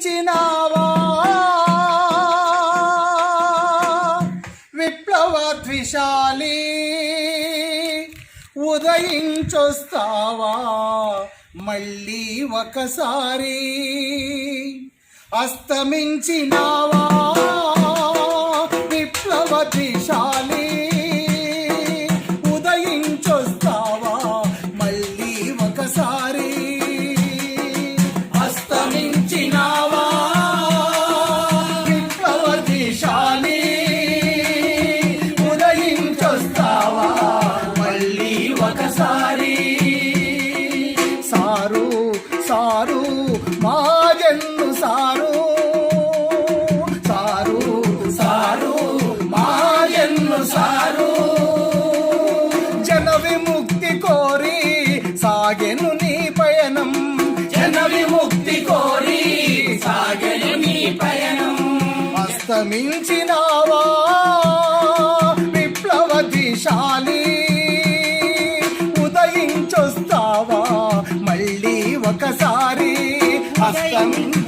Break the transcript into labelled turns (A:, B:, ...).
A: అస్తమించినావా విప్లవ ద్విషాలి ఉదయించొస్తావా? మళ్ళీ ఒకసారి అస్తమించినావా? విప్లవ ద్విశాలి సారు సారు మాజన్ను సారు. సారు సారు మాజన్ను సారు. జన విముక్తి కోరి సాగెను నీ పయనం. జన విముక్తి కోరి సాగెను నీ పయనం. అస్తమించినావా? మళ్ళీ ఒకసారి అస్తమించినావా